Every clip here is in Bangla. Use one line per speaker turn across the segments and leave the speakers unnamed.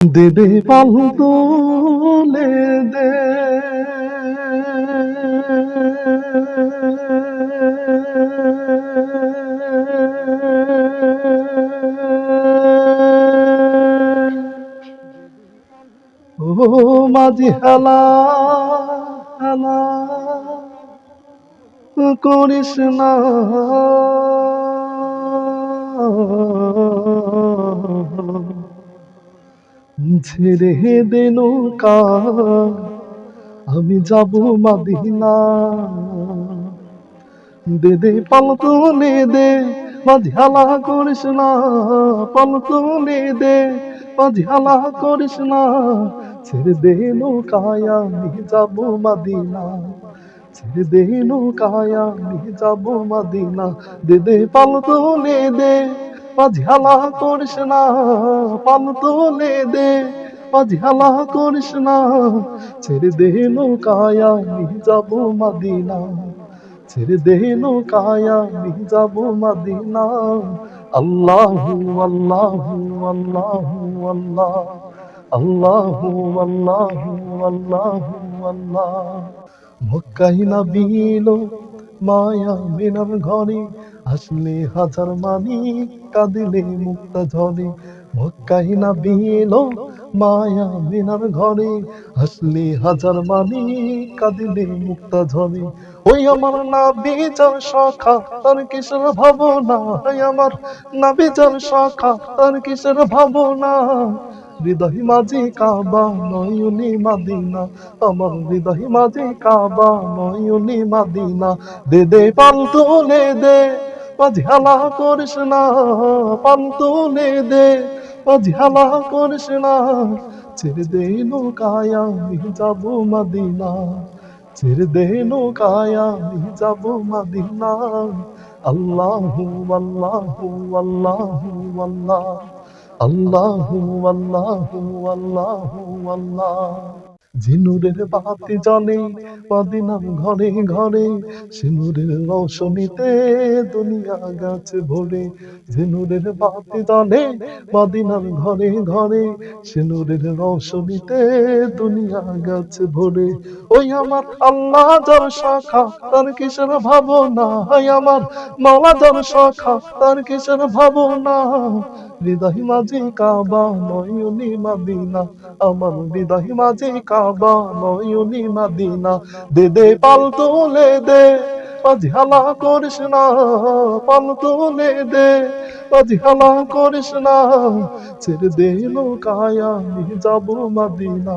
দে দে পাল তোলে দে। ও মাঝি হেলা হেলা করিস না। ছেড়ে দে নৌকা, আমি যাব মাদিনা। দে দে পাল তুলে দে মাঝি হালা করিস না পাল তুলে দে মাঝি হালা করিস না, ছেড়ে দে নৌকায় আমি যাব মাদিনা। ছেড়ে দে নৌকায় আমি যাব মাদিনা। দে দে পাল তুলে দে মাঝি হালা করিস না পাল তুলে দে। মাঝি হালা করিস না, ছেড়ে দে নৌকায় আমি যাব মাদিনা। ছেড়ে দে নৌকায় আমি যাব মাদিনা। আল্লাহু আল্লাহু আল্লাহ আল্লাহু। আল্লাহু আল্লাহু আল্লাহ মক্কাই না বিলো মায়া মিনার ঘরে আসলে হাজার মানি কাঁদিলে মুক্তা ঝরে মক্কাই না বিলো মায়া মিনার ঘরে। আসলে হাজার মানি কাঁদিলে মুক্তা ঝরে, ওই আমার না বেজার শাখা, তার কিসের ভাবনা? ওই আমার না বেজার শাখা, তার কিসের ভাবনা? হৃদয় মাঝে কাবা, নয়নি মাদিনা। আমার হৃদয় মাঝে কাবা, নয়নি মাদিনা। দে দে পাল তুলে দে। মাঝে হালা করিস না, পাল তুলে দে। মাঝে হালা করিস না, ছেড়ে দে নৌকায়, আমি যাব মাদিনা। ছেড়ে দে নৌকায়, আমি যাব মাদিনা। আল্লাহু আল্লাহু আল্লাহু আল্লাহ। আল্লাহু আল্লাহু আল্লাহু আল্লাহ। ঝিনুরের বাতি মদিনার ঘরে ঘরে সিনুরের দুনিয়া গাছ ভরে। বাতি ঘরে ঘরে সিনুরের দুনিয়া ভরে। ওই আমার আল্লাহ যার শাখা, তার কিসের ভাবনা? হয় আমার মাওলা যার শাখা, তার কিসের ভাবনা? হৃদয় মাঝে কাবা, নয়নি মাদিনা, আমার হৃদয় মাঝে কাবা। নয়নি মাদিনা। দে দে, পাল তুলে দে। আজ হালা করিস না, পাল তুলে দে। আজ হালা করিস না, ছেড়ে দে নৌকায়া যাব মদিনা।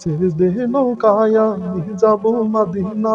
ছেড়ে দে নৌকায়া যাব মাদিনা।